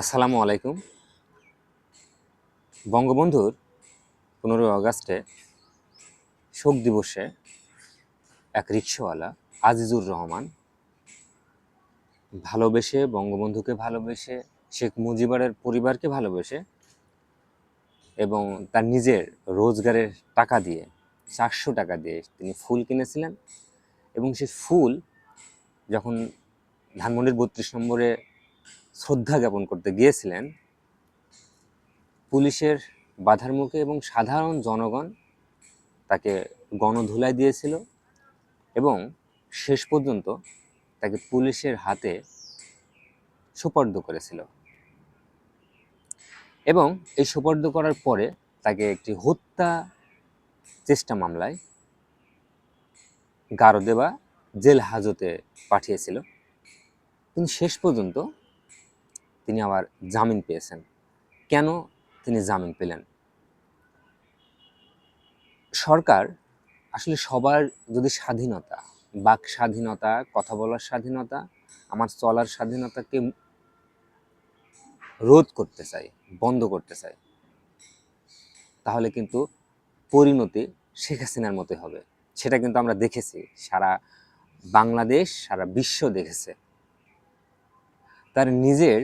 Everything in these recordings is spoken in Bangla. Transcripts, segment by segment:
আসসালামু আলাইকুম। বঙ্গবন্ধুর পনেরোই আগস্টে শোক দিবসে এক রিক্সাওয়ালা আজিজুর রহমান ভালোবেসে, বঙ্গবন্ধুকে ভালোবেসে, শেখ মুজিবরের পরিবারকে ভালোবেসে এবং তার নিজের রোজগারের টাকা দিয়ে, চারশো টাকা দিয়ে তিনি ফুল কিনেছিলেন এবং সে ফুল যখন ধানমন্ডির বত্রিশ নম্বরে শ্রদ্ধা জ্ঞাপন করতে গিয়েছিলেন পুলিশের বাধার মুখে এবং সাধারণ জনগণ তাকে গণধুলাই দিয়েছিল এবং শেষ পর্যন্ত তাকে পুলিশের হাতে সোপর্দ করেছিল। এবং এই সোপর্দ করার পরে তাকে একটি হত্যা চেষ্টা মামলায় গারদে বা জেল হাজতে পাঠিয়েছিল। কিন্তু শেষ পর্যন্ত তিনি আবার জামিন পেয়েছেন। কেন তিনি জামিন পেলেন? সরকার আসলে সবার যদি স্বাধীনতা, বাক স্বাধীনতা, কথা বলার স্বাধীনতা, আমার চলার স্বাধীনতাকে রোধ করতে চায় বন্ধ করতে চায় তাহলে কিন্তু পরিণতি শেখ হাসিনার মতোই হবে। সেটা কিন্তু আমরা দেখেছি, সারা বাংলাদেশ, সারা বিশ্ব দেখেছে। তার নিজের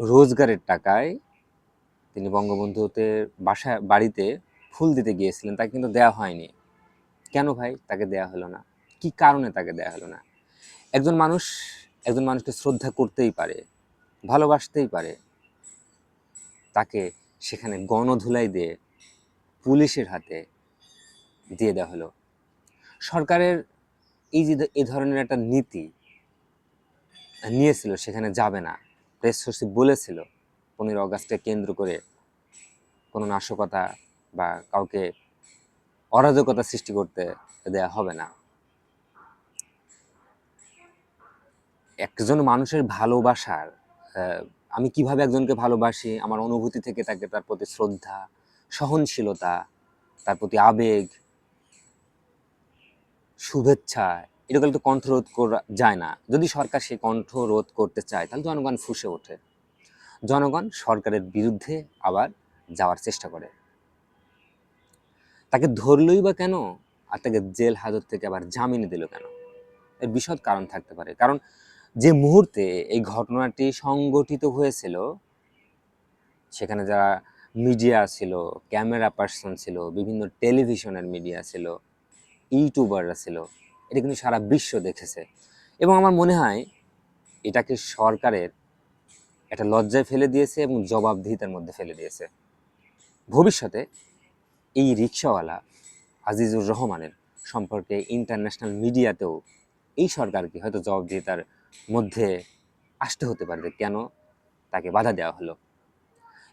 রোজগারের টাকায় তিনি বঙ্গবন্ধুতে বাসা, বাড়িতে ফুল দিতে গিয়েছিলেন, তাকে কিন্তু দেওয়া হয়নি। কেন ভাই? তাকে দেয়া হলো না। কি কারণে তাকে দেয়া হলো না? একজন মানুষ, একজন মানুষকে শ্রদ্ধা করতেই পারে, ভালোবাসতেই পারে, তাকে সেখানে গণধুলাই দিয়ে পুলিশের হাতে দিয়ে দেওয়া হলো। সরকারের এই যে এই ধরনের একটা নীতি নিয়েছিল, সেখানে যাবে না। প্রেস সচিব বলেছিল, পনেরো আগস্টকে কেন্দ্র করে কোনো নাশকতা বা কাউকে অরাজকতা সৃষ্টি করতে দেয়া হবে না। একজন মানুষের ভালোবাসার আমি কীভাবে একজনকে ভালোবাসি, আমার অনুভূতি থেকে তাকে তার প্রতি শ্রদ্ধা, সহনশীলতা, তার প্রতি আবেগ, শুভেচ্ছা এগুলো তো কণ্ঠ রোধ করা যায় না। যদি সরকার সেই কণ্ঠ রোধ করতে চায়, তাহলে জনগণ ফুসে ওঠে। জনগণ সরকারের বিরুদ্ধে আবার যাওয়ার চেষ্টা করে। তাকে ধরলই বা কেন? আর তাকে জেল হাজত থেকে আবার জামিনে দিল কেন? এর বিশদ কারণ থাকতে পারে। কারণ যে মুহূর্তে এই ঘটনাটি সংগঠিত হয়েছিল, সেখানে যারা মিডিয়া ছিল, ক্যামেরা পার্সন ছিল, বিভিন্ন টেলিভিশনের মিডিয়া ছিল, ইউটিউবাররা ছিল এটা কিন্তু সারা বিশ্ব দেখেছে। এবং আমার মনে হয় এটাকে সরকারের একটা লজ্জায় ফেলে দিয়েছে এবং জবাবদিহিতার মধ্যে ফেলে দিয়েছে। ভবিষ্যতে এই রিক্সাওয়ালা আজিজুর রহমানের সম্পর্কে ইন্টারন্যাশনাল মিডিয়াতেও এই সরকারকে হয়তো জবাবদিহিতার মধ্যে আসতে হতে পারবে, কেন তাকে বাধা দেওয়া হলো।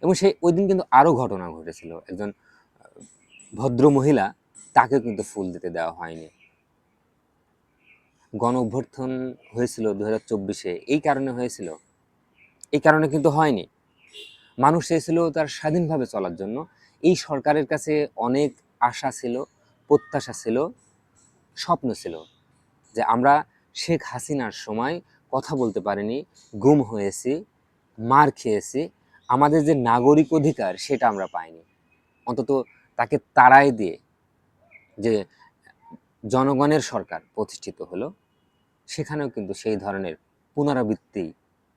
এবং সেই ওই দিন কিন্তু আরও ঘটনা ঘটেছিল। একজন ভদ্র মহিলা তাকে কিন্তু ফুল দিতে দেওয়া হয়নি। গণ অভ্যর্থন হয়েছিল দু হাজার চব্বিশে। এই কারণে হয়েছিল। এই কারণে কিন্তু হয়নি। মানুষ চেয়েছিল তার স্বাধীনভাবে চলার জন্য। এই সরকারের কাছে অনেক আশা ছিল, প্রত্যাশা ছিল, স্বপ্ন ছিল যে আমরা শেখ হাসিনার সময় কথা বলতে পারিনি, গুম হয়েছি, মার খেয়েছি। আমাদের যে নাগরিক অধিকার সেটা আমরা পাইনি। অন্তত তাকে তাড়াই দিয়ে যে জনগণের সরকার প্রতিষ্ঠিত হলো, সেখানেও কিন্তু সেই ধরনের পুনরাবৃত্তি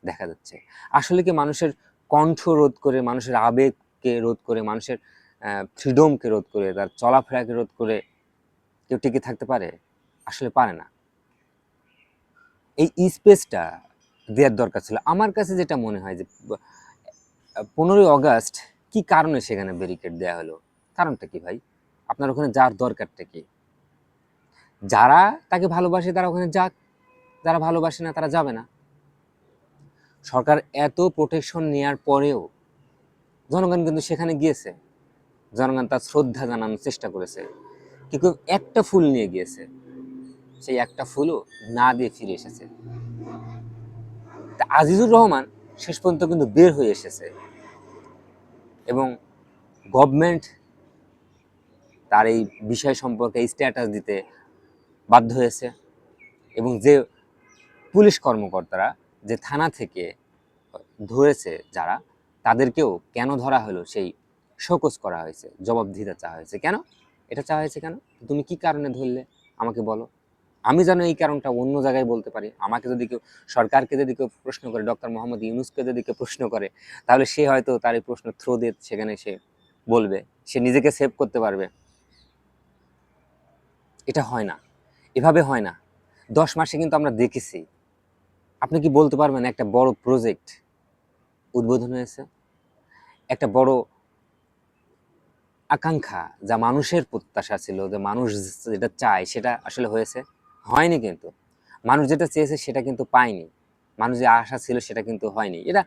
দেখা যাচ্ছে। আসলে কি মানুষের কণ্ঠ রোধ করে, মানুষের আবেগকে রোধ করে, মানুষের ফ্রিডমকে রোধ করে, তার চলাফেরাকে রোধ করে কেউ টিকে থাকতে পারে? আসলে পারে না। এই স্পেসটা দেওয়ার দরকার ছিল। আমার কাছে যেটা মনে হয় যে পনেরোই অগাস্ট কি কারণে সেখানে ব্যারিকেড দেওয়া হলো? কারণটা কি ভাই? আপনার ওখানে যার দরকারটা কি? যারা তাকে ভালোবাসে তারা ওখানে যাক, যারা ভালোবাসে না তারা যাবে না। সরকার এত প্রোটেকশন নেওয়ার পরেও জনগণ কিন্তু সেখানে গিয়েছে। জনগণ তার শ্রদ্ধা জানানোর চেষ্টা করেছে। কিন্তু একটা ফুল নিয়ে গিয়েছে। সেই একটা ফুলও না দিয়ে ফিরে এসেছে। আজিজুর রহমান শেষ পর্যন্ত কিন্তু বের হয়ে এসেছে। এবং গভর্নমেন্ট তার এই বিষয় সম্পর্কে স্ট্যাটাস দিতে বাধ্য হয়েছে এবং যে পুলিশ কর্মকর্তারা যে থানা থেকে ধরেছে যারা, তাদেরকেও কেন ধরা হলো, সেই শোকজ করা হয়েছে, জবাবদিহিতা চাওয়া হয়েছে। কেন? এটা চাওয়া হয়েছে কেন? তুমি কি কারণে ধরলে? আমাকে বলো। আমি যেন এই কারণটা অন্য জায়গায় বলতে পারি। আমাকে যদি কেউ, সরকারকে যদি কেউ প্রশ্ন করে, ডক্টর মোহাম্মদ ইউনুসকে যদি কেউ প্রশ্ন করে, তাহলে সে হয়তো তার এই প্রশ্ন থ্রো দিয়ে সেখানে সে বলবে। সে নিজেকে সেভ করতে পারবে। এটা হয় না। এভাবে হয় না। দশ মাসে কিন্তু আমরা দেখেছি। আপনি কি বলতে পারবেন একটা বড় প্রজেক্ট উদ্বোধন হয়েছে? একটা বড় আকাঙ্ক্ষা যা মানুষের প্রত্যাশা ছিল যে মানুষ যেটা চায় সেটা আসলে হয়েছে? হয়নি কিন্তু। মানুষ যেটা চেয়েছে সেটা কিন্তু পায়নি। মানুষ যে আশা ছিল সেটা কিন্তু হয়নি। এটা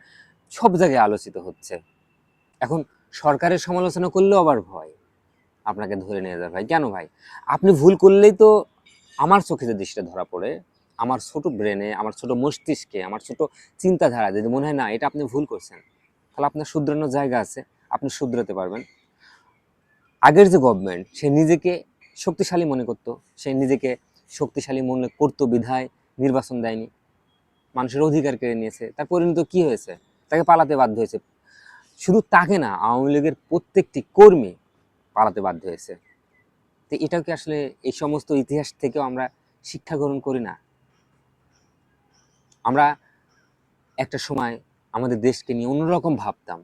সব জায়গায় আলোচিত হচ্ছে। এখন সরকারের সমালোচনা করলেও আবার ভয়। আপনাকে ধরে নিয়ে যায় ভাই। কেন ভাই? আপনি ভুল করলেই তো আমার চোখে যে দৃষ্টিটা ধরা পড়ে, আমার ছোট ব্রেনে আমার ছোট মস্তিষ্কে, আমার ছোট চিন্তাধারা, যদি মনে হয় না, এটা আপনি ভুল করছেন, তাহলে আপনার শুধরানোর জায়গা আছে, আপনি শুধরাতে পারবেন। আগের যে গভর্নমেন্ট সে নিজেকে শক্তিশালী মনে করতো, সে নিজেকে শক্তিশালী মনে করতো বিধায় নির্বাচন দেয়নি। মানুষের অধিকার কেড়ে নিয়েছে, তার পরিণত কি হয়েছে? তাকে পালাতে বাধ্য হয়েছে। শুধু তাকে না, আওয়ামী লীগের প্রত্যেকটি কর্মী পালাতে বাধ্য হয়েছে। তো এটাও কি আসলে এই সমস্ত ইতিহাস থেকেও আমরা শিক্ষা গ্রহণ করি না? আমরা একটা সময় আমাদের দেশকে নিয়ে অন্যরকম ভাবতাম,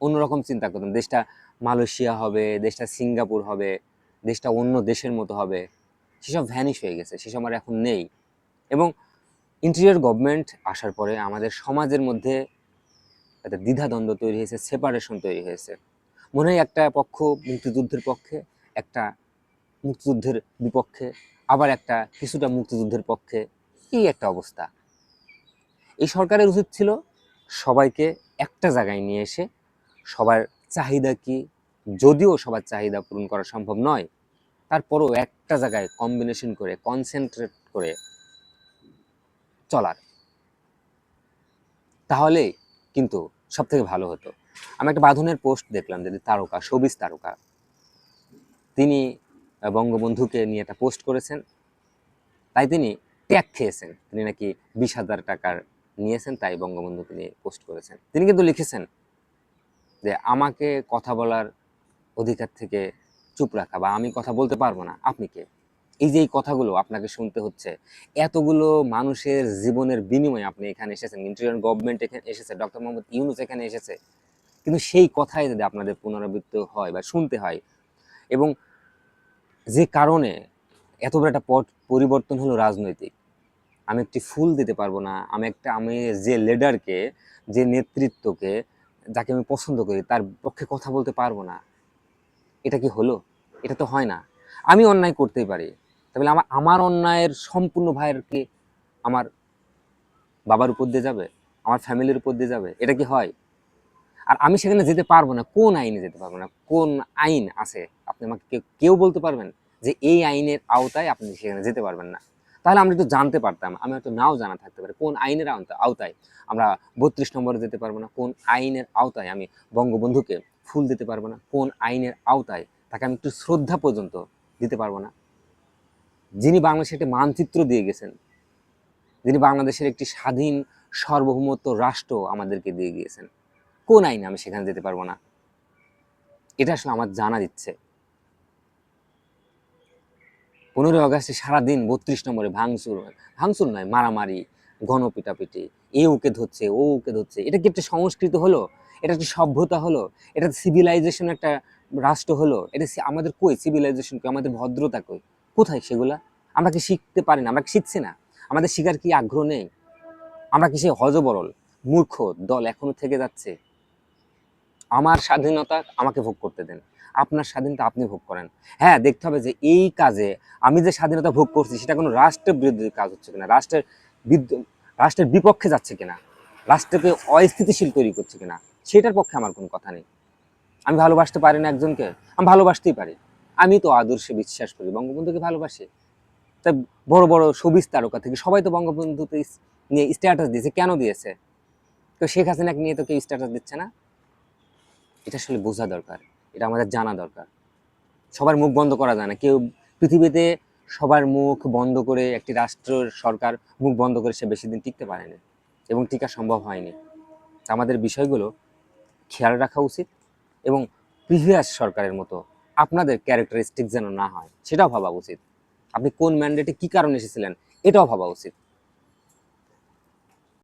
অন্যরকম চিন্তা করতাম। দেশটা মালয়েশিয়া হবে, দেশটা সিঙ্গাপুর হবে, দেশটা অন্য দেশের মতো হবে, সেসব ভ্যানিশ হয়ে গেছে, সেসব আর এখন নেই। এবং ইন্টেরিয়র গভর্নমেন্ট আসার পরে আমাদের সমাজের মধ্যে একটা দ্বিধাদ্বন্দ্ব তৈরি হয়েছে সেপারেশন তৈরি হয়েছে। মনে হয় একটা পক্ষ মুক্তিযুদ্ধের পক্ষে একটা মুক্তিযুদ্ধের বিপক্ষে, আবার একটা কিছুটা মুক্তিযুদ্ধের পক্ষে, এই একটা অবস্থা। এই সরকারের উচিত ছিল সবাইকে একটা জায়গায় নিয়ে এসে সবার চাহিদা কি, যদিও সবার চাহিদা পূরণ করা সম্ভব নয়, তারপরও একটা জায়গায় কম্বিনেশন করে কনসেন্ট্রেট করে চলার। তাহলে কিন্তু সব থেকে ভালো হতো। আমি একটা বাঁধনের পোস্ট দেখলাম যদি তারকা সবিজ তারকা। তিনি বঙ্গবন্ধুকে নিয়ে একটা পোস্ট করেছেন। তাই তিনি ট্যাগ খেয়েছেন। তিনি নাকি বিশ হাজার টাকার নিয়েছেন, তাই বঙ্গবন্ধুকে নিয়ে পোস্ট করেছেন। তিনি কিন্তু লিখেছেন যে, আমাকে কথা বলার অধিকার থেকে চুপ রাখা বা আমি কথা বলতে পারব না। আপনি কে? এই যে এই কথাগুলো আপনাকে শুনতে হচ্ছে, এতগুলো মানুষের জীবনের বিনিময়ে আপনি এখানে এসেছেন। ইন্টারিয়ার গভর্নমেন্ট এখানে এসেছে, ডক্টর মোহাম্মদ ইউনুস এখানে এসেছে। কিন্তু সেই কথাই যদি আপনাদের পুনরাবৃত্ত হয় বা শুনতে হয় এবং যে কারণে এত বড় একটা পট পরিবর্তন হলো রাজনৈতিক। আমি একটি ফুল দিতে পারব না। আমি একটা, আমি যে লিডারকে যে নেতৃত্বকে, যাকে আমি পছন্দ করি, তার পক্ষে কথা বলতে পারব না। এটা কি হলো? এটা তো হয় না। আমি অন্যায় করতেই পারি। তাহলে আমার আমার অন্যায়ের সম্পূর্ণ ভাইয়ের কি আমার বাবার উপর দিয়ে যাবে? আমার ফ্যামিলির উপর দিয়ে যাবে? এটা কি হয়? আর আমি সেখানে যেতে পারব না। কোন আইনে যেতে পারব না? কোন আইন আছে? আপনি আমাকে কেউ- কেউ বলতে পারবেন যে এই আইনের আওতায় আপনি সেখানে যেতে পারবেন না। তাহলে আমরা একটু জানতে পারতাম, আমি হয়তো নাও জানা থাকতে পারি, কোন আইনের আওতা- আওতায় আমরা বত্রিশ নম্বরে যেতে পারব না, কোন আইনের আওতায় আমি বঙ্গবন্ধুকে ফুল দিতে পারব না, কোন আইনের আওতায় তাকে আমি একটু শ্রদ্ধা পর্যন্ত দিতে পারব না। যিনি বাংলাদেশের একটি মানচিত্র দিয়ে গেছেন, যিনি বাংলাদেশের একটি স্বাধীন সার্বভৌমত্ব রাষ্ট্র আমাদেরকে দিয়ে গিয়েছেন, কোন আইনে আমি সেখানে যেতে পারব না? এটা আসলে আমার জানা দিচ্ছে। পনেরোই আগস্টে সারাদিন বত্রিশ নম্বরে ভাঙচুর ভাঙচুর নয়, মারামারি, গণপিটাপিটি। এ ওকে ধরছে, ও ওকে ধরছে। এটা কি একটা সংস্কৃত হলো? এটা একটা সভ্যতা হলো? এটা সিভিলাইজেশন একটা রাষ্ট্র হলো? এটা আমাদের কই? সিভিলাইজেশন কই? আমাদের ভদ্রতা কই? কোথায় সেগুলা? আমরা কি শিখতে পারি না? আমরা কি শিখছি না? আমাদের শিকার কি আগ্রহ নেই? আমরা কি সে হজবরল, মূর্খ দল এখনও থেকে যাচ্ছে? আমার স্বাধীনতা আমাকে ভোগ করতে দেন। আপনার স্বাধীনতা আপনি ভোগ করেন। হ্যাঁ দেখতে হবে যে এই কাজে আমি যে স্বাধীনতা ভোগ করছি, সেটা কোনো রাষ্ট্রের বিরুদ্ধে কাজ হচ্ছে কিনা, রাষ্ট্রের রাষ্ট্রের বিপক্ষে যাচ্ছে কিনা, রাষ্ট্রকে অস্থিতিশীল তৈরি করছে কিনা, সেটার পক্ষে আমার কোনো কথা নেই। আমি ভালোবাসতে পারি না একজনকে, আমি ভালোবাসতেই পারি। আমি তো আদর্শে বিশ্বাস করি, বঙ্গবন্ধুকে ভালোবাসি। তাই বড় বড় সবিজ তারকা থেকে সবাই তো বঙ্গবন্ধুতে নিয়ে স্ট্যাটাস দিয়েছে, কেন দিয়েছে? তো শেখ হাসিনাকে নিয়ে তো কেউ স্ট্যাটাস দিচ্ছে না? এটা আসলে বোঝা দরকার, এটা আমাদের জানা দরকার। সবার মুখ বন্ধ করা যায় না। কেউ পৃথিবীতে সবার মুখ বন্ধ করে একটি রাষ্ট্রের সরকার মুখ বন্ধ করে সে বেশি দিন টিকতে পারেনি এবং টিকা সম্ভব হয়নি। আমাদের বিষয়গুলো খেয়াল রাখা উচিত এবং প্রিভিয়াস সরকারের মতো আপনাদের ক্যারেক্টারিস্টিক যেন না হয়, সেটাও ভাবা উচিত। আপনি কোন ম্যান্ডেটে কী কারণে এসেছিলেন, এটাও ভাবা উচিত।